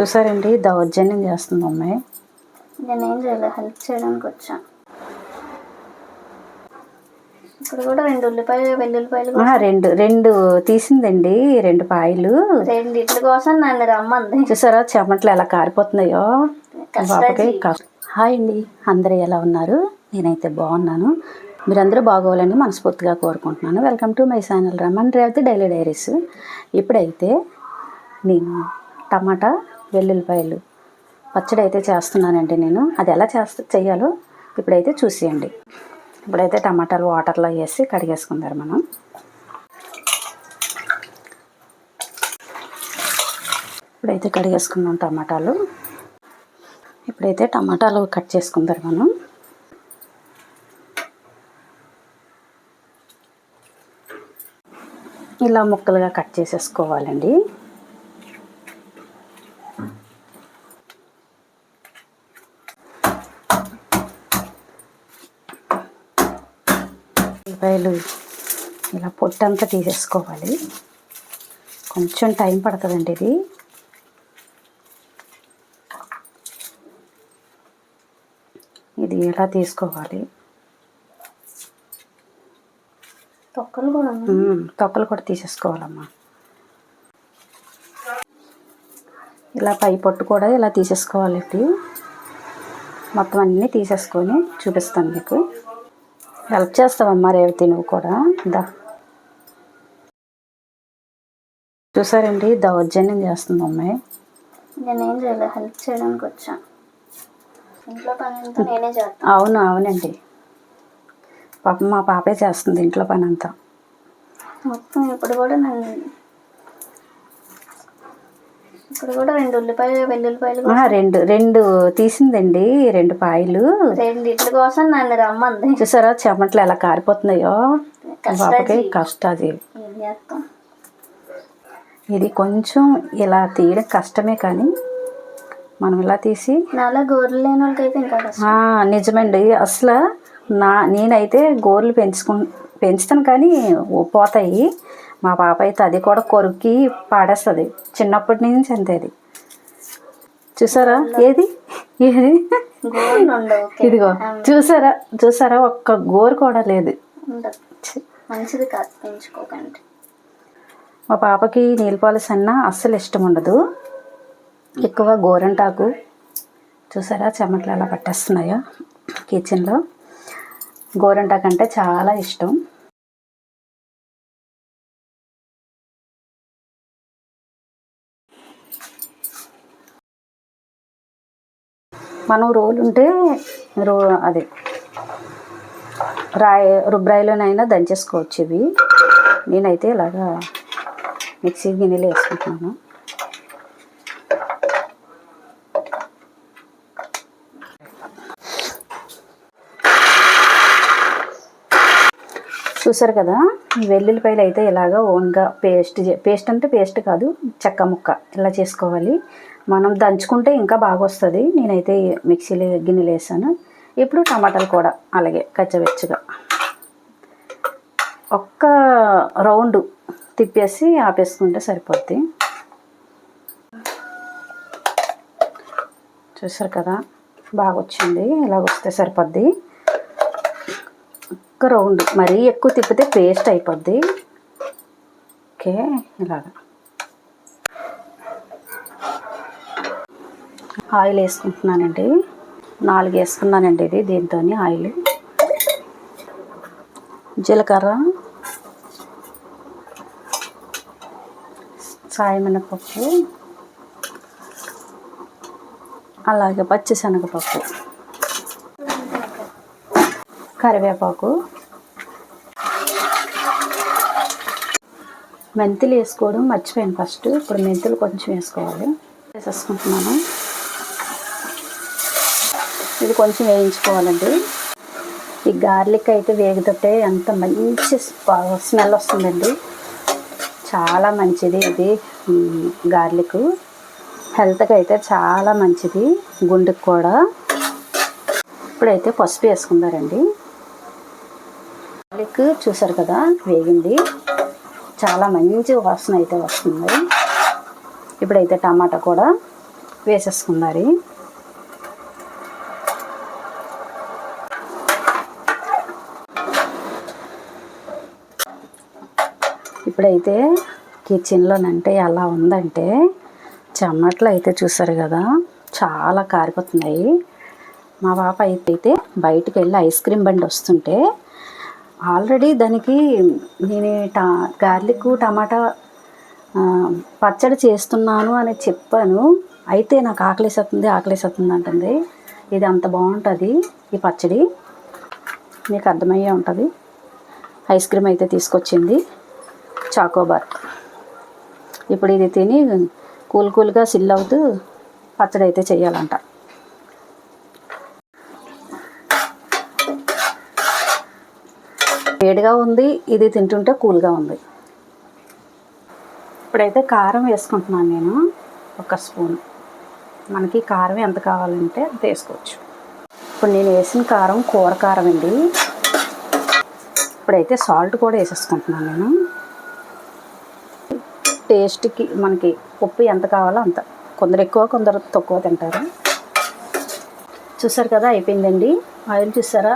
చూసారండి? దౌర్జన్యం చేస్తుంది అమ్మాయి. నేనేం చేయలేదు హెల్ప్ చేయడానికి వచ్చా. ఇప్పుడు కూడా రెండు ఉల్లిపాయలు వెల్లుల్లిపాయలు రెండు రెండు తీసిందండి రెండు పాయలు. రెండిట్ల కోసం నన్ను రమ్మంది. చూసారా చెమట్లు ఎలా కారిపోతున్నాయో? కష్ట- హాయ్ అండి అందరూ ఎలా ఉన్నారు? నేనైతే బాగున్నాను. మీరందరూ బాగోవాలని మనస్ఫూర్తిగా కోరుకుంటున్నాను. Welcome to my channel Raman Revathi daily diaries. ఇప్పుడైతే నేను టమాటా వెల్లుల్లిపాయలు. పచ్చడి అయితే చేస్తున్నానండి నేను. అది ఎలా చేస్తా చేయాలో ఇప్పుడైతే చూసేయండి. ఇప్పుడైతే టమాటాలు వాటర్లో వేసి కడిగేసుకుందారు మనం. ఇప్పుడైతే కడిగేసుకున్నాం టమాటాలు. ఇప్పుడైతే టమాటాలు కట్ చేసుకుందారు మనం. ఇలా ముక్కలుగా కట్ చేసేసుకోవాలండి ఉల్లిపాయలు ఇలా పొట్టంతా తీసేసుకోవాలి. కొంచెం టైం పడుతుందండి ఇది. ఇది ఎలా తీసుకోవాలి? తొక్కలు కూడా. తొక్కలు కూడా తీసేసుకోవాలమ్మా. ఇలా పై పొట్టు కూడా ఇలా తీసేసుకోవాలి ఇప్పుడు మొత్తం అన్నీ తీసేసుకొని చూపిస్తాను మీకు. హెల్ప్ చేస్తావమ్మా రేవతి నువ్వు కూడా. దా. చూసారండి? దౌర్జన్యం చేస్తుంది అమ్మాయి. నేనేం చేయలేదు హెల్ప్ చేయడానికి వచ్చా. ఇంట్లో పని అంతా నేనే చేస్తాను అవును అవునండి. పాపం మా పాపే చేస్తుంది ఇంట్లో పని అంతా. మొత్తం ఇప్పుడు కూడా నన్ను ఇప్పుడు కూడా రెండు ఉల్లిపాయలు వెల్లుల్లిపాయలు ఆ, రెండు రెండు తీసిందండి రెండు పాయలు. రెండిట్ల కోసం నన్ను రమ్మంది. చూసారా చెమట్లు ఎలా కారిపోతున్నాయో. పాపకి కష్టాజీవి. ఏం చేస్తాం? ఇది కొంచెం ఇలా తీయడం కష్టమే కానీ మనం ఇలా తీసి నాలా గోర్లు లేని వాళ్ళకైతే ఇంకా నిజమండి. అసలు నా నేనైతే గోర్లు పెంచుకు పెంచుతాను కానీ పోతాయి. మా పాప అయితే అది కూడా కొరికి పాడేస్తుంది. చిన్నప్పటి నుంచి అంతే అది. చూసారా? ఏది? ఏది. ఇదిగో చూసారా? చూసారా? ఒక్క గోరు కూడా లేదు. మంచిది కాదు పెంచుకోకండి. మా పాపకి నీళ్ళ పాలిస్ అన్నా అస్సలు ఇష్టం ఉండదు. ఎక్కువ గోరంటాకు. చూసారా చెమట్లు అలా పట్టేస్తున్నాయో కిచెన్లో. గోరంటాకు అంటే చాలా ఇష్టం. మనం రోలు ఉంటే రో అదే రాయి రుబ్రాయిలోనైనా దంచేసుకోవచ్చు ఇవి. నేనైతే ఇలాగా మిక్సీ గిన్నెలు వేసుకుంటున్నాను. చూసారు కదా ఈ వెల్లుల్లిపాయలు అయితే ఇలాగా ఓన్గా పేస్ట్ పేస్ట్ అంటే పేస్ట్ కాదు చెక్క ముక్క ఇలా చేసుకోవాలి. మనం దంచుకుంటే ఇంకా బాగా వస్తుంది నేనైతే మిక్సీలో గిన్నెలు వేసాను. ఇప్పుడు టమాటాలు కూడా అలాగే కచ్చవెచ్చగా ఒక్క రౌండ్ తిప్పేసి ఆపేసుకుంటే సరిపోద్ది. చూసారు కదా బాగా వచ్చింది ఇలా వస్తే సరిపోద్ది. ఒక్క రౌండ్. మరీ ఎక్కువ తిప్పితే పేస్ట్ అయిపోద్ది. ఓకే ఇలాగా. ఆయిల్ వేసుకుంటున్నానండి. నాలుగు వేసుకున్నానండి ఇది దీంతో ఆయిల్. జీలకర్ర. సాయమినపప్పు అలాగే పచ్చిశనగపప్పు కరివేపాకు మెంతులు వేసుకోవడం మర్చిపోయాను ఫస్ట్. ఇప్పుడు మెంతులు కొంచెం వేసుకోవాలి. వేసేసుకుంటున్నాను. ఇది కొంచెం వేయించుకోవాలండి. ఈ గార్లిక్ అయితే వేగితే ఎంత మంచి స్మెల్ వస్తుందండి. చాలా మంచిది ఇది. గార్లిక్. హెల్త్కి అయితే చాలా మంచిది. గుండెకి కూడా. ఇప్పుడైతే పసుపు వేసుకుందారండి. గార్లిక్ చూసారు కదా వేగింది. చాలా మంచి వాసన అయితే వస్తుంది. ఇప్పుడైతే టమాటా కూడా వేసేసుకున్నారు ఇప్పుడైతే కిచెన్లోనంటే ఎలా ఉందంటే చెమ్మట్లు అయితే చూసారు కదా చాలా కారిపోతున్నాయి. మా పాప అయితే బయటికి వెళ్ళి ఐస్ క్రీమ్ బండి వస్తుంటే ఆల్రెడీ దానికి నేను టా గార్లిక్ టమాటా పచ్చడి చేస్తున్నాను అని చెప్పాను. అయితే నాకు ఆకలేసేస్తుంది ఆకలేసేస్తుంది అంటుంది. ఇది అంత బాగుంటుంది ఈ పచ్చడి. మీకు అర్థమయ్యే ఉంటుంది. ఐస్ క్రీమ్ అయితే తీసుకొచ్చింది. చాకోబార్ ఇప్పుడు ఇది తిని కూల్ కూల్గా సిల్ అవుతూ పచ్చడి అయితే చేయాలంట వేడిగా ఉంది ఇది తింటుంటే కూల్గా ఉంది. ఇప్పుడైతే కారం వేసుకుంటున్నాను నేను ఒక స్పూన్. మనకి కారం ఎంత కావాలంటే అంత వేసుకోవచ్చు. ఇప్పుడు నేను వేసిన కారం కూర కారం అండి. ఇప్పుడైతే సాల్ట్ కూడా వేసేసుకుంటున్నాను నేను. టేస్ట్కి మనకి ఉప్పు ఎంత కావాలో అంత. కొందరు ఎక్కువ కొందరు తక్కువ తింటారు. చూసారు కదా అయిపోయిందండి. ఆయిల్ చూసారా?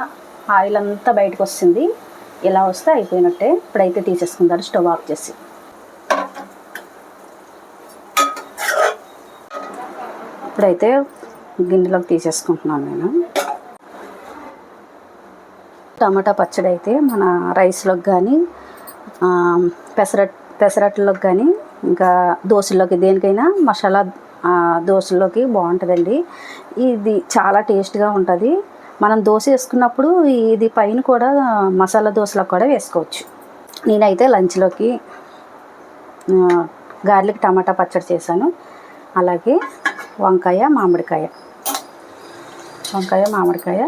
ఆయిల్ అంతా బయటకు వస్తుంది. ఇలా వస్తే అయిపోయినట్టే. ఇప్పుడైతే తీసేసుకుంటారు స్టవ్ ఆఫ్ చేసి. ఇప్పుడైతే గిన్నెలోకి తీసేసుకుంటున్నాను నేను. టమాటా పచ్చడి అయితే మన రైస్లోకి కానీ పెసరట్ పెసరట్లోకి కానీ ఇంకా దోశల్లోకి దేనికైనా మసాలా దోశలోకి బాగుంటుందండి. ఇది చాలా టేస్ట్గా ఉంటుంది. మనం దోశ వేసుకున్నప్పుడు ఇది పైన కూడా మసాలా దోశలకు కూడా వేసుకోవచ్చు. నేనైతే లంచ్లోకి గార్లిక్ టమాటా పచ్చడి చేశాను. అలాగే వంకాయ మామిడికాయ. వంకాయ మామిడికాయ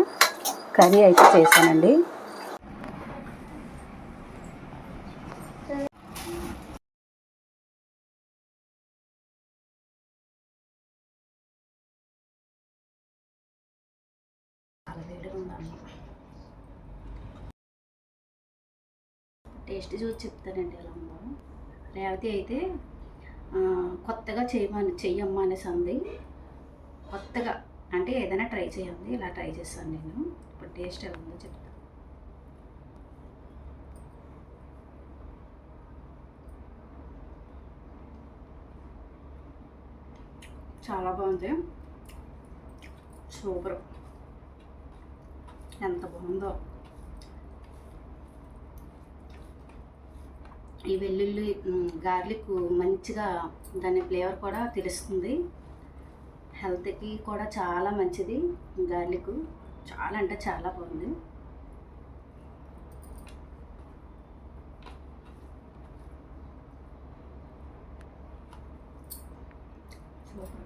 కర్రీ అయితే చేశానండి. టేస్ట్ చూసి చెప్తానండి ఎలా ఉందో. రేవతి అయితే కొత్తగా చేయమని చెయ్యమ్మా అనేసి అంది కొత్తగా అంటే ఏదైనా ట్రై చేయండి ఇలా ట్రై చేస్తాను నేను. ఇప్పుడు టేస్ట్ ఎలా ఉందో చెప్తాను. చాలా బాగుంది. సూపర్. ఎంత బాగుందో. ఈ వెల్లుల్లి గార్లిక్ మంచిగా దాని ఫ్లేవర్ కూడా తెలుస్తుంది. హెల్త్కి కూడా చాలా మంచిది గార్లిక్. చాలా అంటే చాలా బాగుంది సూపర్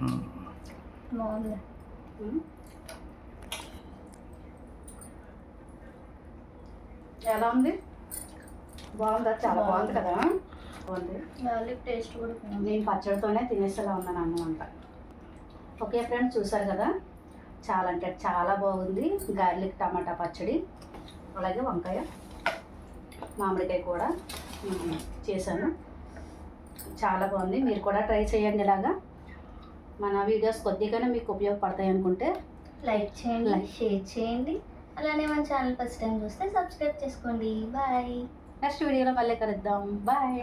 బాగుంది. ఎలా ఉంది? బాగుందా? చాలా బాగుంది. కదా? బాగుంది. టేస్ట్ కూడా నేను పచ్చడితోనే తినేసేలా ఉన్నాను అన్నం అంతా ఓకే ఫ్రెండ్స్ చూసారు కదా? చాలా అంటే చాలా బాగుంది గార్లిక్ టమాటా పచ్చడి. అలాగే వంకాయ మామిడికాయ కూడా చేశాను. చాలా బాగుంది. మీరు కూడా ట్రై చేయండి ఇలాగా. మన వీడియోస్ కొద్దిగానే మీకు ఉపయోగపడతాయి అనుకుంటే లైక్ చేయండి. షేర్ చేయండి. అలానే మన ఛానల్ ఫస్ట్ టైం చూస్తే సబ్స్క్రైబ్ చేసుకోండి. బాయ్ నెక్స్ట్ వీడియోలో మళ్ళీ కలుద్దాం. బాయ్